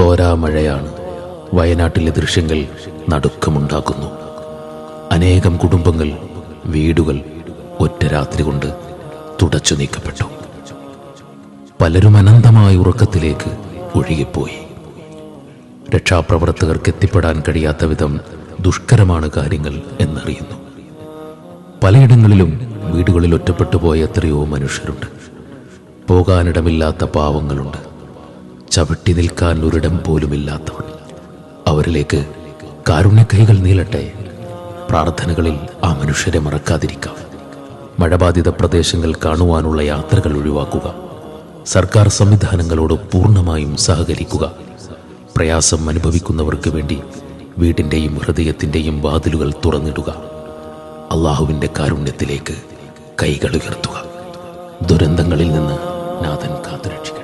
തോരാമഴയാണ് വയനാട്ടിലെ ദൃശ്യങ്ങൾ നടുക്കമുണ്ടാക്കുന്നു അനേകം കുടുംബങ്ങൾ വീടുകൾ ഒറ്റ രാത്രി കൊണ്ട് തുടച്ചു നീക്കപ്പെട്ടു. പലരും അനന്തമായ ഉറക്കത്തിലേക്ക് ഒഴുകിപ്പോയി. രക്ഷാപ്രവർത്തകർക്ക് എത്തിപ്പെടാൻ കഴിയാത്ത വിധം ദുഷ്കരമാണ് കാര്യങ്ങൾ എന്നറിയുന്നു. പലയിടങ്ങളിലും വീടുകളിൽ ഒറ്റപ്പെട്ടു പോയ എത്രയോ മനുഷ്യരുണ്ട്. പോകാനിടമില്ലാത്ത പാവങ്ങളുണ്ട്. ചവിട്ടി നിൽക്കാൻ ഒരിടം പോലുമില്ലാത്തവൾ. അവരിലേക്ക് കാരുണ്യക്കൈകൾ നീളട്ടെ. പ്രാർത്ഥനകളിൽ ആ മനുഷ്യരെ മറക്കാതിരിക്കാം. മഴബാധിത പ്രദേശങ്ങൾ കാണുവാനുള്ള യാത്രകൾ ഒഴിവാക്കുക. സർക്കാർ സംവിധാനങ്ങളോട് പൂർണമായും സഹകരിക്കുക. പ്രയാസം അനുഭവിക്കുന്നവർക്ക് വേണ്ടി വീടിന്റെയും ഹൃദയത്തിന്റെയും വാതിലുകൾ തുറന്നിടുക. അള്ളാഹുവിന്റെ കാരുണ്യത്തിലേക്ക് കൈകൾ ഉയർത്തുക. ദുരന്തങ്ങളിൽ നിന്ന് നാഥൻ കാത്തുരക്ഷിക്കുക